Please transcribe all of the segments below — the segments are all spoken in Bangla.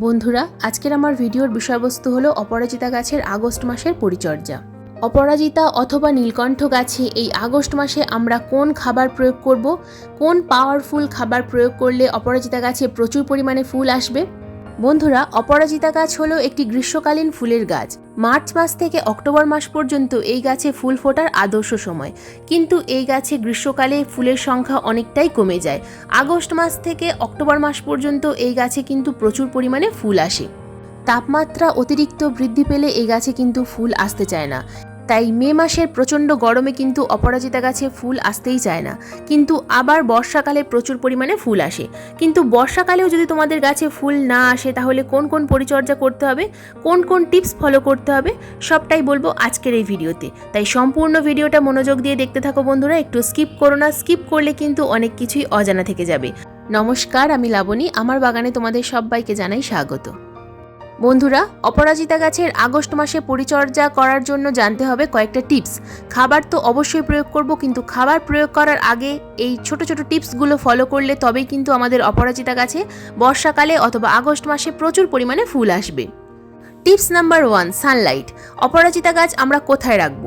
বন্ধুরা, আজকের আমার ভিডিওর বিষয়বস্তু হলো অপরাজিতা গাছের আগস্ট মাসের পরিচর্যা। অপরাজিতা অথবা নীলকণ্ঠ গাছে এই আগস্ট মাসে আমরা কোন খাবার প্রয়োগ করব, কোন পাওয়ারফুল খাবার প্রয়োগ করলে অপরাজিতা গাছে প্রচুর পরিমাণে ফুল আসবে? বন্ধুরা, অপরাজিতা গাছ হলো একটি গ্রীষ্মকালীন ফুলের গাছ। মার্চ মাস থেকে অক্টোবর মাস পর্যন্ত এই গাছে ফুল ফোটার আদর্শ সময়। কিন্তু এই গাছে গ্রীষ্মকালে ফুলের সংখ্যা অনেকটাই কমে যায়। আগস্ট মাস থেকে অক্টোবর মাস পর্যন্ত এই গাছে কিন্তু প্রচুর পরিমাণে ফুল আসে। তাপমাত্রা অতিরিক্ত বৃদ্ধি পেলে এই গাছে কিন্তু ফুল আসতে চায় না। তাই মে মাসের প্রচণ্ড গরমে কিন্তু অপরাজিতা গাছে ফুল আসতেই চায় না। কিন্তু আবার বর্ষাকালে প্রচুর পরিমাণে ফুল আসে। কিন্তু বর্ষাকালেও যদি তোমাদের গাছে ফুল না আসে, তাহলে কোন কোন পরিচর্যা করতে হবে? কোন কোন টিপস ফলো করতে হবে? সবটাই বলব আজকের এই ভিডিওতে। তাই সম্পূর্ণ ভিডিওটা মনোযোগ দিয়ে দেখতে থাকো বন্ধুরা, একটু স্কিপ করো না। স্কিপ করলে কিন্তু অনেক কিছুই অজানা থেকে যাবে। নমস্কার, আমি লাবণী। আমার বাগানে তোমাদের সবাইকে জানাই স্বাগত। বন্ধুরা, অপরাজিতা গাছের আগস্ট মাসে পরিচর্যা করার জন্য জানতে হবে কয়েকটা টিপস। খাবার তো অবশ্যই প্রয়োগ করব, কিন্তু খাবার প্রয়োগ করার আগে এই ছোট ছোট টিপসগুলো ফলো করলে তবেই কিন্তু আমাদের অপরাজিতা গাছে বর্ষাকালে অথবা আগস্ট মাসে প্রচুর পরিমাণে ফুল আসবে। Tips number one, sunlight. অপরাজিতা গাছ আমরা কোথায় রাখব?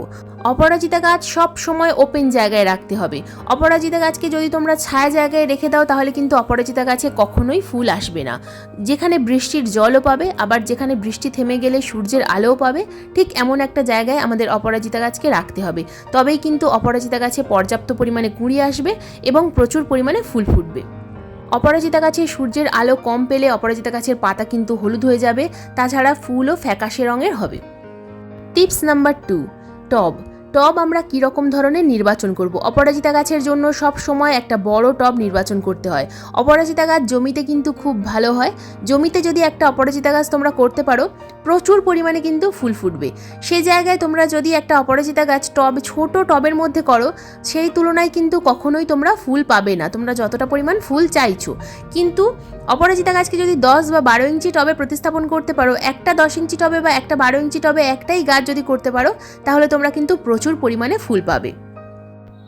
অপরাজিতা গাছ সব সময় ওপেন জায়গায় রাখতে হবে। অপরাজিতা গাছকে যদি তোমরা ছায়া জায়গায় রেখে দাও, তাহলে কিন্তু অপরাজিতা গাছে কখনোই ফুল আসবে না। যেখানে বৃষ্টির জলও পাবে, আবার যেখানে বৃষ্টি থেমে গেলে সূর্যের আলোও পাবে, ঠিক এমন একটা জায়গায় আমাদের অপরাজিতা গাছকে রাখতে হবে। তবেই কিন্তু অপরাজিতা গাছে পর্যাপ্ত পরিমাণে কুঁড়ি আসবে এবং প্রচুর পরিমাণে ফুল ফুটবে। অপরাজিতা গাছে সূর্যের আলো কম পেলে অপরাজিতা গাছের পাতা কিন্তু হলুদ হয়ে যাবে, তাছাড়া ফুলও ফ্যাকাশে রঙের হবে। টিপস নাম্বার টু, টব। টব আমরা কী রকম ধরনের নির্বাচন করব? অপরাজিতা গাছের জন্য সব সময় একটা বড় টব নির্বাচন করতে হয়। অপরাজিতা গাছ জমিতে কিন্তু খুব ভালো হয়। জমিতে যদি একটা অপরাজিতা গাছ তোমরা করতে পারো, প্রচুর পরিমাণে কিন্তু ফুল ফুটবে। সেই জায়গায় তোমরা যদি একটা অপরাজিতা গাছ টব, ছোট টবের মধ্যে করো, সেই তুলনায় কিন্তু কখনোই তোমরা ফুল পাবে না। তোমরা যতটা পরিমাণ ফুল চাইছো। কিন্তু অপরাজিতা গাছকে যদি দশ বা বারো ইঞ্চি টবে প্রতিস্থাপন করতে পারো, একটা দশ ইঞ্চি টবে বা একটা বারো ইঞ্চি টবে একটাই গাছ যদি করতে পারো, তাহলে তোমরা কিন্তু প্রচুর পরিমাণে ফুল পাবে।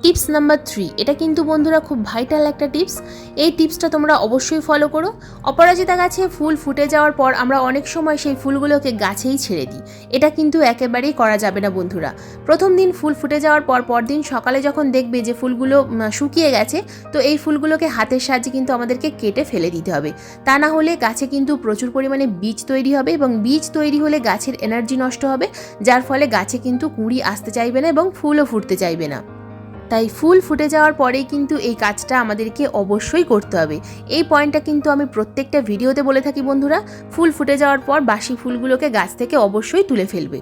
টিপস নাম্বার থ্রি, এটা কিন্তু বন্ধুরা খুব ভাইটাল একটা টিপস, এই টিপসটা তোমরা অবশ্যই ফলো করো। অপরাজিতা গাছে ফুল ফুটে যাওয়ার পর আমরা অনেক সময় সেই ফুলগুলোকে গাছেই ছেড়ে দিই, এটা কিন্তু একেবারেই করা যাবে না বন্ধুরা। প্রথম দিন ফুল ফুটে যাওয়ার পর পরদিন সকালে যখন দেখবে যে ফুলগুলো শুকিয়ে গেছে, তো এই ফুলগুলোকে হাতের সাহায্যে কিন্তু আমাদেরকে কেটে ফেলে দিতে হবে। তা না হলে গাছে কিন্তু প্রচুর পরিমাণে বীজ তৈরি হবে এবং বীজ তৈরি হলে গাছের এনার্জি নষ্ট হবে, যার ফলে গাছে কিন্তু কুঁড়ি আসতে চাইবে না এবং ফুলও ফুটতে চাইবে না। তাই ফুল ফুটে যাওয়ার পরেই কিন্তু এই কাজটা আমাদেরকে অবশ্যই করতে হবে। এই পয়েন্টটা কিন্তু আমি প্রত্যেকটা ভিডিওতে বলে থাকি বন্ধুরা, ফুল ফুটে যাওয়ার পর বাসি ফুলগুলোকে গাছ থেকে অবশ্যই তুলে ফেলবে।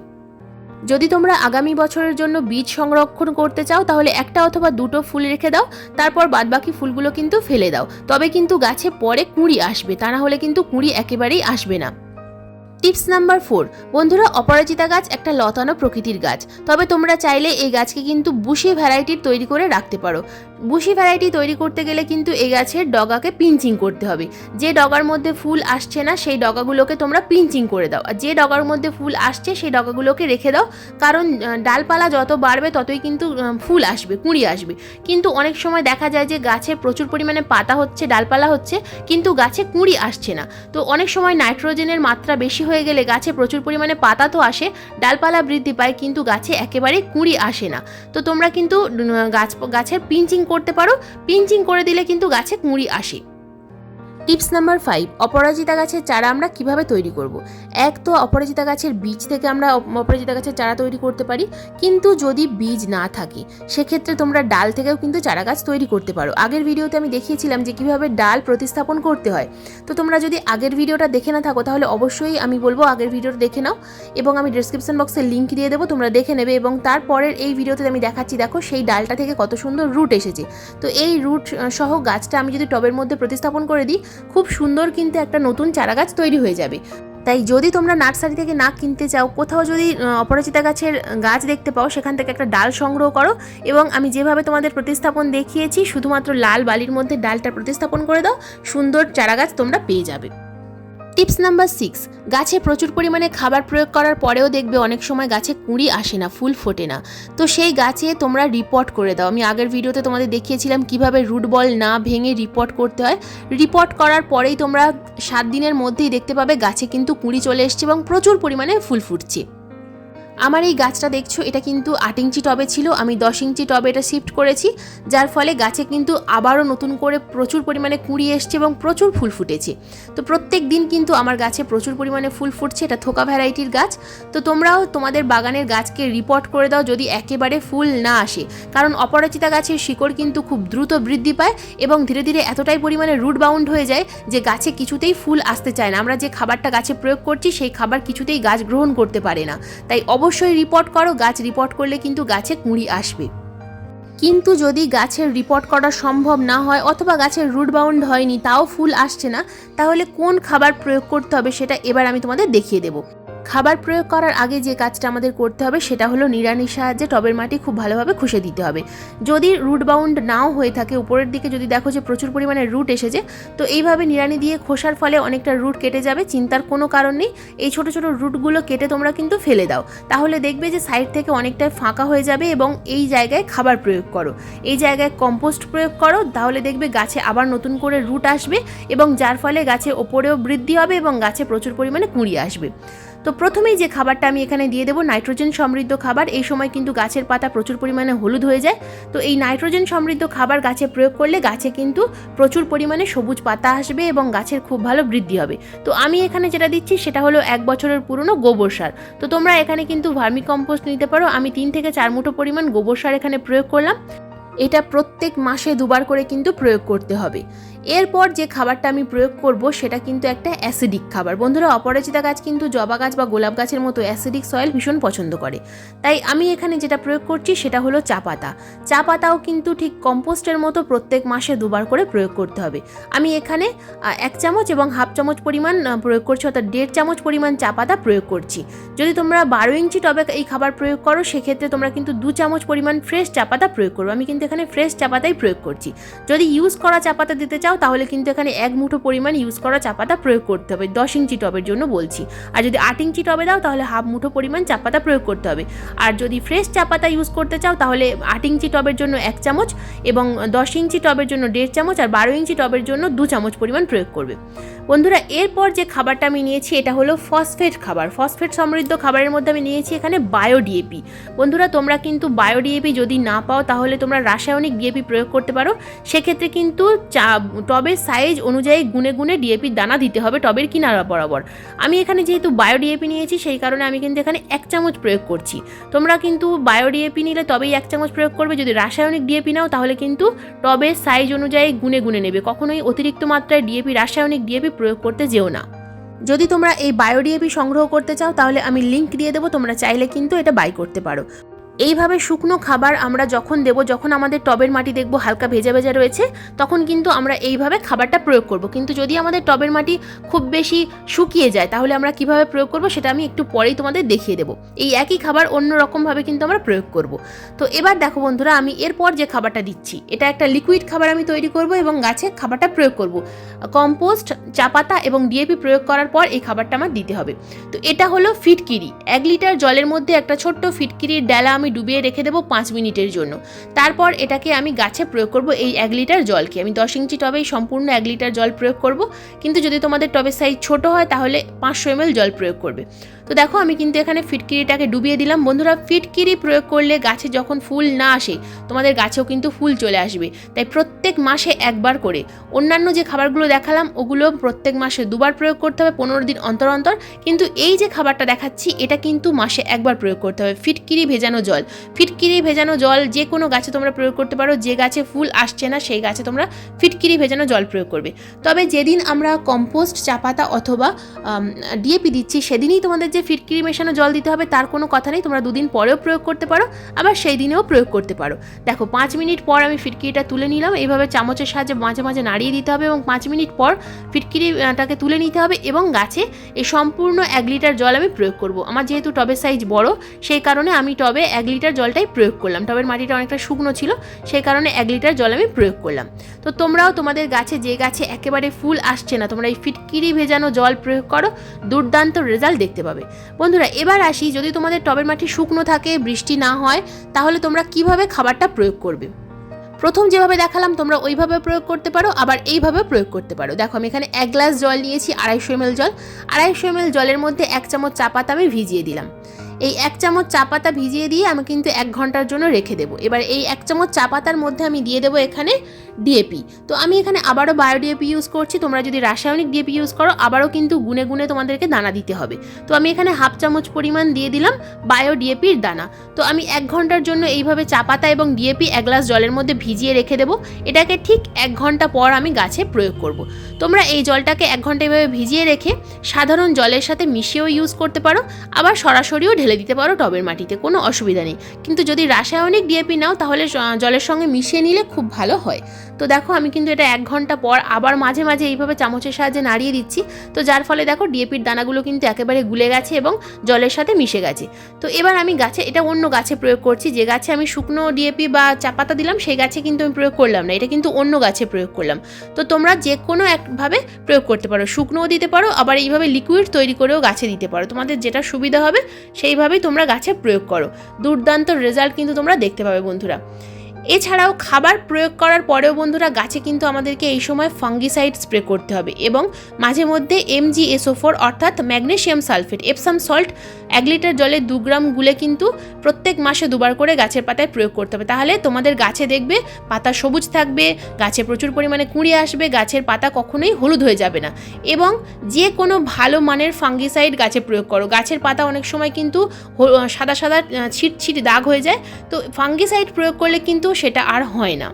যদি তোমরা আগামী বছরের জন্য বীজ সংরক্ষণ করতে চাও, তাহলে একটা অথবা দুটো ফুল রেখে দাও, তারপর বাদবাকি ফুলগুলো কিন্তু ফেলে দাও। তবে কিন্তু গাছে পরে কুঁড়ি আসবে, তা না হলে কিন্তু কুঁড়ি একেবারেই আসবে না। টিপস নাম্বার ফোর, বন্ধুরা অপরাজিতা গাছ একটা লতানো প্রকৃতির গাছ। তবে তোমরা চাইলে এই গাছকে কিন্তু বুশি ভ্যারাইটির তৈরি করে রাখতে পারো। বুশি ভ্যারাইটি তৈরি করতে গেলে কিন্তু এই গাছের ডগাকে পিঞ্চিং করতে হবে। যে ডগার মধ্যে ফুল আসছে না, সেই ডগাগুলোকে তোমরা পিঞ্চিং করে দাও। আর যে ডগার মধ্যে ফুল আসছে, সেই ডগাগুলোকে রেখে দাও। কারণ ডালপালা যত বাড়বে, ততই কিন্তু ফুল আসবে, কুঁড়ি আসবে। কিন্তু অনেক সময় দেখা যায় যে গাছে প্রচুর পরিমাণে পাতা হচ্ছে, ডালপালা হচ্ছে, কিন্তু গাছে কুঁড়ি আসছে না। তো অনেক সময় নাইট্রোজেনের মাত্রা বেশি হয়ে গেলে গাছে প্রচুর পরিমাণে পাতা তো আসে, ডালপালা বৃদ্ধি পায়, কিন্তু গাছে একেবারে কুঁড়ি আসে না। তো তোমরা কিন্তু গাছ, গাছের পিঞ্চিং করতে পারো। পিঞ্চিং করে দিলে কিন্তু গাছে কুঁড়ি আসে। টিপস নাম্বার ফাইভ, অপরাজিতা গাছের চারা আমরা কীভাবে তৈরি করব। এক তো অপরাজিতা গাছের বীজ থেকে আমরা অপরাজিতা গাছের চারা তৈরি করতে পারি, কিন্তু যদি বীজ না থাকে, সেক্ষেত্রে তোমরা ডাল থেকেও কিন্তু চারা গাছ তৈরি করতে পারো। আগের ভিডিওতে আমি দেখিয়েছিলাম যে কীভাবে ডাল প্রতিস্থাপন করতে হয়। তো তোমরা যদি আগের ভিডিওটা দেখে না থাকো, তাহলে অবশ্যই আমি বলব আগের ভিডিওটা দেখে নাও এবং আমি ডিসক্রিপশন বক্সে লিঙ্ক দিয়ে দেবো, তোমরা দেখে নেবে এবং তারপরের এই ভিডিওতে আমি দেখাচ্ছি, দেখো সেই ডালটা থেকে কত সুন্দর রুট এসেছে। তো এই রুট সহ গাছটা আমি যদি টবের মধ্যে প্রতিস্থাপন করে দিই খুব সুন্দর কিন্তু একটা নতুন চারাগাছ তৈরি হয়ে যাবে। তাই যদি তোমরা নার্সারি থেকে না কিনতে চাও, কোথাও যদি অপরাজিতা গাছের গাছ দেখতে পাও, সেখান থেকে একটা ডাল সংগ্রহ করো এবং আমি যেভাবে তোমাদের প্রতিস্থাপন দেখিয়েছি, শুধুমাত্র লাল বালির মধ্যে ডালটা প্রতিস্থাপন করে দাও, সুন্দর চারাগাছ তোমরা পেয়ে যাবে। টিপস নাম্বার সিক্স, গাছে প্রচুর পরিমাণে খাবার প্রয়োগ করার পরেও দেখবে অনেক সময় গাছে কুঁড়ি আসে না, ফুল ফোটে না। তো সেই গাছে তোমরা রিপোর্ট করে দাও। আমি আগের ভিডিওতে তোমাদের দেখিয়েছিলাম কীভাবে রুট বল না ভেঙে রিপোর্ট করতে হয়। রিপোর্ট করার পরেই তোমরা সাত দিনের মধ্যেই দেখতে পাবে গাছে কিন্তু কুঁড়ি চলে এসছে এবং প্রচুর পরিমাণে ফুল ফুটছে। আমার এই গাছটা দেখছ, এটা কিন্তু আট ইঞ্চি টবে ছিল, আমি দশ ইঞ্চি টবে এটা শিফট করেছি, যার ফলে গাছে কিন্তু আবারও নতুন করে প্রচুর পরিমাণে কুঁড়ি এসছে এবং প্রচুর ফুল ফুটেছে। তো প্রত্যেক দিন কিন্তু আমার গাছে প্রচুর পরিমাণে ফুল ফুটছে, এটা থোকা ভ্যারাইটির গাছ। তো তোমরাও তোমাদের বাগানের গাছকে রিপোর্ট করে দাও যদি একেবারে ফুল না আসে, কারণ অপরাজিতা গাছের শিকড় কিন্তু খুব দ্রুত বৃদ্ধি পায় এবং ধীরে ধীরে এতটাই পরিমাণে রুট বাউন্ড হয়ে যায় যে গাছে কিছুতেই ফুল আসতে চায় না। আমরা যে খাবারটা গাছে প্রয়োগ করছি, সেই খাবার কিছুতেই গাছ গ্রহণ করতে পারে না। তাই অবশ্যই রিপোর্ট করো, গাছ রিপোর্ট করলে কিন্তু গাছে কুঁড়ি আসবে। কিন্তু যদি গাছের রিপোর্ট করা সম্ভব না হয় অথবা গাছের রুট বাউন্ড হয়নি, তাও ফুল আসছে না, তাহলে কোন খাবার প্রয়োগ করতে হবে সেটা এবার আমি তোমাদের দেখিয়ে দেবো। খাবার প্রয়োগ করার আগে যে কাজটা আমাদের করতে হবে সেটা হলো নিড়ানির সাহায্যে টবের মাটি খুব ভালোভাবে খুশে দিতে হবে। যদি রুট বাউন্ড নাও হয়ে থাকে, উপরের দিকে যদি দেখো যে প্রচুর পরিমাণে রুট এসেছে, তো এইভাবে নিড়ানি দিয়ে খোসার ফলে অনেকটা রুট কেটে যাবে, চিন্তার কোনো কারণ নেই। এই ছোট ছোট রুটগুলো কেটে তোমরা কিন্তু ফেলে দাও। তাহলে দেখবে যে সাইড থেকে অনেকটাই ফাঁকা হয়ে যাবে এবং এই জায়গায় খাবার প্রয়োগ করো। এই জায়গায় কম্পোস্ট প্রয়োগ করো, তাহলে দেখবে গাছে আবার নতুন করে রুট আসবে এবং যার ফলে গাছে ওপরেও বৃদ্ধি হবে এবং গাছে প্রচুর পরিমাণে কুঁড়ি আসবে। তো প্রথমেই যে খাবারটা আমি এখানে দিয়ে দেবো, নাইট্রোজেন সমৃদ্ধ খাবার, এই সময় কিন্তু গাছের পাতা প্রচুর পরিমাণে হলুদ হয়ে যায়। তো এই নাইট্রোজেন সমৃদ্ধ খাবার গাছে প্রয়োগ করলে গাছে কিন্তু প্রচুর পরিমাণে সবুজ পাতা আসবে এবং গাছের খুব ভালো বৃদ্ধি হবে। তো আমি এখানে যেটা দিচ্ছি সেটা হলো এক বছরের পুরনো গোবর সার। তো তোমরা এখানে কিন্তু ভার্মি কম্পোস্ট নিতে পারো। আমি তিন থেকে চার মুঠো পরিমাণ গোবর সার এখানে প্রয়োগ করলাম। এটা প্রত্যেক মাসে দুবার করে কিন্তু প্রয়োগ করতে হবে। এরপর যে খাবারটা আমি প্রয়োগ করব সেটা কিন্তু একটা অ্যাসিডিক খাবার। বন্ধুরা, অপরাজিতা গাছ কিন্তু জবা গাছ বা গোলাপ গাছের মতো অ্যাসিডিক সয়েল ভীষণ পছন্দ করে। তাই আমি এখানে যেটা প্রয়োগ করছি সেটা হলো চা পাতা। চা পাতাও কিন্তু ঠিক কম্পোস্টের মতো প্রত্যেক মাসে দুবার করে প্রয়োগ করতে হবে। আমি এখানে এক চামচ এবং হাফ চামচ পরিমাণ প্রয়োগ করছি, অর্থাৎ দেড় চামচ পরিমাণ চা পাতা প্রয়োগ করছি। যদি তোমরা বারো ইঞ্চি টবে এই খাবার প্রয়োগ করো, সেক্ষেত্রে তোমরা কিন্তু দু চামচ পরিমাণ ফ্রেশ চা পাতা প্রয়োগ করো আমি কিন্তু এখানে ফ্রেশ চা পাতাই প্রয়োগ করছি। যদি ইউজ করা চা পাতা দিতে চাও, তাহলে কিন্তু এখানে এক মুঠো পরিমাণ ইউজ করা চা পাতা প্রয়োগ করতে হবে। দশ ইঞ্চি টবের জন্য বলছি। আর যদি আট ইঞ্চি টবে দাও, তাহলে হাফ মুঠো পরিমাণ চা পাতা প্রয়োগ করতে হবে। আর যদি ফ্রেশ চা পাতা ইউজ করতে চাও, তাহলে আট ইঞ্চি টবের জন্য এক চামচ এবং দশ ইঞ্চি টবের জন্য দেড় চামচ আর বারো ইঞ্চি টবের জন্য দু চামচ পরিমাণ প্রয়োগ করবে। বন্ধুরা, এরপর যে খাবারটা আমি নিয়েছি, এটা হলো ফসফেট খাবার। ফসফেট সমৃদ্ধ খাবারের মধ্যে আমি নিয়েছি এখানে বায়ো ডিএপি বন্ধুরা, তোমরা কিন্তু বায়ো ডিএপি যদি না পাও, তাহলে তোমরা রাসায়নিক ডিএপি প্রয়োগ করতে পারো, সেক্ষেত্রে কিন্তু চা, টবের সাইজ অনুযায়ী গুনে গুনে ডিএপির দানা দিতে হবে টবের কিনারা বরাবর। আমি এখানে যেহেতু বায়ো ডিএপি নিয়েছি, সেই কারণে আমি কিন্তু এখানে এক চামচ প্রয়োগ করছি। তোমরা কিন্তু বায়ো ডিএপি নিলে তবেই এক চামচ প্রয়োগ করবে, যদি রাসায়নিক ডিএপি নাও তাহলে কিন্তু টবের সাইজ অনুযায়ী গুনে গুনে নেবে। কখনোই অতিরিক্ত মাত্রায় ডিএপি রাসায়নিক ডিএপি প্রয়োগ করতে যেও না। যদি তোমরা এই বায়োডিএপি সংগ্রহ করতে চাও, তাহলে আমি লিংক দিয়ে দেবো, তোমরা চাইলে কিন্তু এটা বাই করতে পারো। এইভাবে শুকনো খাবার আমরা যখন দেব, যখন আমাদের টবের মাটি দেখব হালকা ভেজা ভেজা রয়েছে, তখন কিন্তু আমরা এইভাবে খাবারটা প্রয়োগ করব। কিন্তু যদি আমাদের টবের মাটি খুব বেশি শুকিয়ে যায়, তাহলে আমরা কীভাবে প্রয়োগ করব সেটা আমি একটু পরেই তোমাদের দেখিয়ে দেবো। এই একই খাবার অন্য রকমভাবে কিন্তু আমরা প্রয়োগ করব। তো এবার দেখো বন্ধুরা, আমি এরপর যে খাবারটা দিচ্ছি, এটা একটা লিকুইড খাবার আমি তৈরি করব এবং গাছে খাবারটা প্রয়োগ করব। কম্পোস্ট চা পাতা এবং ডিএপি প্রয়োগ করার পর এই খাবারটা আমার দিতে হবে। তো এটা হলো ফিটকিরি। এক লিটার জলের মধ্যে একটা ছোট্ট ফিটকিরির ডালা আমি ডুবিয়ে রেখে দেবো পাঁচ মিনিটের জন্য। তারপর এটাকে আমি গাছে প্রয়োগ করব এই এক লিটার জলকে। আমি দশ ইঞ্চি টবেই সম্পূর্ণ এক লিটার জল প্রয়োগ করব। কিন্তু যদি তোমাদের টবের সাইজ ছোট হয়, তাহলে পাঁচশো এমএল জল প্রয়োগ করবে। তো দেখো, আমি কিন্তু এখানে ফিটকিরিটাকে ডুবিয়ে দিলাম। বন্ধুরা, ফিটকিরি প্রয়োগ করলে গাছে যখন ফুল না আসে, তোমাদের গাছেও কিন্তু ফুল চলে আসবে। তাই প্রত্যেক মাসে একবার করে। অন্যান্য যে খাবারগুলো দেখালাম, ওগুলো প্রত্যেক মাসে দুবার প্রয়োগ করতে হবে, পনেরো দিন অন্তর অন্তর। কিন্তু এই যে খাবারটা দেখাচ্ছি, এটা কিন্তু মাসে একবার প্রয়োগ করতে হবে। ফিটকিরি ভেজানো জল। ফিটকিরি ভেজানো জল যে কোনো গাছে তোমরা প্রয়োগ করতে পারো, যে গাছে ফুল আসছে না সেই গাছে তোমরা ফিটকিরি ভেজানো জল প্রয়োগ করবে। তবে যেদিন আমরা কম্পোস্ট, চা পাতা অথবা ডিএপি দিচ্ছি, সেদিনই তোমাদের যে ফিটকিরি মেশানো জল দিতে হবে তার কোনো কথা নেই। তোমরা দুদিন পরেও প্রয়োগ করতে পারো, আবার সেই দিনেও প্রয়োগ করতে পারো। দেখো, পাঁচ মিনিট পর আমি ফিটকিরিটা তুলে নিলাম। এইভাবে চামচের সাহায্যে মাঝে মাঝে নাড়িয়ে দিতে হবে এবং পাঁচ মিনিট পর ফিটকিরিটাকে তুলে নিতে হবে এবং গাছে এই সম্পূর্ণ এক লিটার জল আমি প্রয়োগ করব। আমার যেহেতু টবের সাইজ বড়, সেই কারণে আমি টবে এক লিটার জলটাই প্রয়োগ করলাম। টবের মাটিটা অনেকটা শুকনো ছিল, সেই কারণে এক লিটার জল আমি প্রয়োগ করলাম। তো তোমরাও তোমাদের গাছে, যে গাছে একেবারে ফুল আসছে না, তোমরা এই ফিটকিরি ভেজানো জল প্রয়োগ করো, দুর্দান্ত রেজাল্ট দেখতে পাবে। বন্ধুরা, এবার আসি, যদি তোমাদের টবের মাটি শুকনো থাকে, বৃষ্টি না হয়, তাহলে তোমরা কীভাবে খাবারটা প্রয়োগ করবে? প্রথম যেভাবে দেখালাম, তোমরা ওইভাবে প্রয়োগ করতে পারো, আবার এইভাবে প্রয়োগ করতে পারো। দেখো, আমি এখানে এক গ্লাস জল নিয়েছি, আড়াইশো এমএল জল। আড়াইশো এমএল জলের মধ্যে এক চামচ চা পাতা আমি ভিজিয়ে দিলাম। এই এক চামচ চা পাতা ভিজিয়ে দিয়ে আমি কিন্তু এক ঘণ্টার জন্য রেখে দেবো। এবার এই এক চামচ চা পাতার মধ্যে আমি দিয়ে দেবো এখানে ডিএপি। তো আমি এখানে আবারও বায়ো ডিএপি ইউজ করছি, তোমরা যদি রাসায়নিক ডিএপি ইউজ করো, আবারও কিন্তু গুনে গুনে তোমাদেরকে দানা দিতে হবে। তো আমি এখানে হাফ চামচ পরিমাণ দিয়ে দিলাম বায়ো ডিএপির দানা। তো আমি এক ঘণ্টার জন্য এইভাবে চা পাতা এবং ডিএপি এক গ্লাস জলের মধ্যে ভিজিয়ে রেখে দেবো। এটাকে ঠিক এক ঘণ্টা পর আমি গাছে প্রয়োগ করব। তোমরা এই জলটাকে এক ঘণ্টা এভাবে ভিজিয়ে রেখে সাধারণ জলের সাথে মিশিয়েও ইউজ করতে পারো, আবার সরাসরিও ঢেলে দিতে পারো, টবের মাটিতে কোনো অসুবিধা নেই। কিন্তু যদি রাসায়নিক ডিএপি নাও, তাহলে জলের সঙ্গে মিশিয়ে নিলে খুব ভালো হয়। তো দেখো, আমি কিন্তু এটা এক ঘণ্টা পর আবার মাঝে মাঝে এইভাবে চামচের সাহায্যে নাড়িয়ে দিচ্ছি। তো যার ফলে দেখো ডিএপির দানাগুলো কিন্তু একেবারে গুলে গেছে এবং জলের সাথে মিশে গেছে। তো এবার আমি গাছে, এটা অন্য গাছে প্রয়োগ করছি। যে গাছে আমি শুকনো ডিএপি বা চাপাতা দিলাম, সেই গাছে কিন্তু আমি প্রয়োগ করলাম না। এটা কিন্তু অন্য গাছে প্রয়োগ করলাম। তো তোমরা যে কোনো একভাবে প্রয়োগ করতে পারো। শুকনোও দিতে পারো, আবার এইভাবে লিকুইড তৈরি করেও গাছে দিতে পারো। তোমাদের যেটা সুবিধা হবে সেইভাবেই তোমরা গাছে প্রয়োগ করো। দুর্দান্ত রেজাল্ট কিন্তু তোমরা দেখতে পাবে বন্ধুরা। এছাড়াও খাবার প্রয়োগ করার পরেও বন্ধুরা গাছে কিন্তু আমাদেরকে এই সময় ফাঙ্গিসাইড স্প্রে করতে হবে এবং মাঝে মধ্যে M G S O four অর্থাৎ ম্যাগনেসিয়াম সালফেট এপসাম সল্ট এক লিটার জলে দু গ্রাম গুলে কিন্তু প্রত্যেক মাসে দুবার করে গাছের পাতায় প্রয়োগ করতে হবে। তাহলে তোমাদের গাছে দেখবে পাতা সবুজ থাকবে, গাছে প্রচুর পরিমাণে কুঁড়ি আসবে, গাছের পাতা কখনোই হলুদ হয়ে যাবে না। এবং যে কোনো ভালো মানের ফাঙ্গিসাইড গাছে প্রয়োগ করো। গাছের পাতা অনেক সময় কিন্তু সাদা সাদা ছিট ছিট দাগ হয়ে যায়। তো ফাঙ্গিসাইড প্রয়োগ করলে কিন্তু সেটা আর হয় না।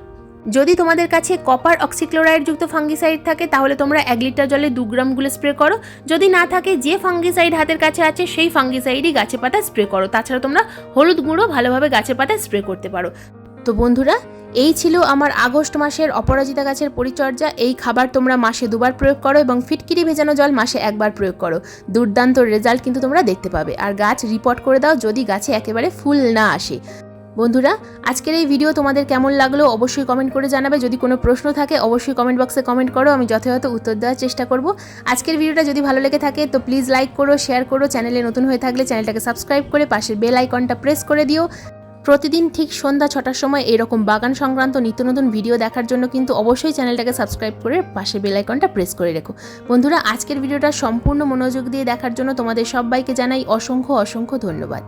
যদি তোমাদের কাছে কপার অক্সিক্লোরাইড যুক্ত ফাঙ্গিসাইড থাকে, তাহলে তোমরা এক লিটার জলে দু গ্রামগুলো স্প্রে করো। যদি না থাকে, যে ফাঙ্গিসাইড হাতের কাছে আছে, সেই ফাঙ্গিসাইডই গাছে পাতা স্প্রে করো। তাছাড়া তোমরা হলুদ গুঁড়ো ভালোভাবে গাছের পাতায় স্প্রে করতে পারো। তো বন্ধুরা, এই ছিল আমার আগস্ট মাসের অপরাজিতা গাছের পরিচর্যা। এই খাবার তোমরা মাসে দুবার প্রয়োগ করো এবং ফিটকিরি ভেজানো জল মাসে একবার প্রয়োগ করো। দুর্দান্ত রেজাল্ট কিন্তু তোমরা দেখতে পাবে। আর গাছ রিপোর্ট করে দাও যদি গাছে একেবারে ফুল না আসে। বন্ধুরা, আজকের এই ভিডিও তোমাদের কেমন লাগল অবশ্যই কমেন্ট করে জানাবে। যদি কোনো প্রশ্ন থাকে, অবশ্যই কমেন্ট বক্সে কমেন্ট করো, আমি যথাযথ উত্তর দেওয়ার চেষ্টা করব। আজকের ভিডিওটা যদি ভালো লেগে থাকে, তো প্লিজ লাইক করো শেয়ার করো চ্যানেলে নতুন হয়ে থাকলে চ্যানেলটাকে সাবস্ক্রাইব করে পাশের বেল আইকনটা প্রেস করে দিও। প্রতিদিন ঠিক সন্ধ্যা ছটার সময় এরকম বাগান সংক্রান্ত নিত্য নতুন ভিডিও দেখার জন্য কিন্তু অবশ্যই চ্যানেলটাকে সাবস্ক্রাইব করে পাশে বেল আইকনটা প্রেস করে রেখো। বন্ধুরা, আজকের ভিডিওটা সম্পূর্ণ মনোযোগ দিয়ে দেখার জন্য তোমাদের সবাইকে জানাই অসংখ্য অসংখ্য ধন্যবাদ।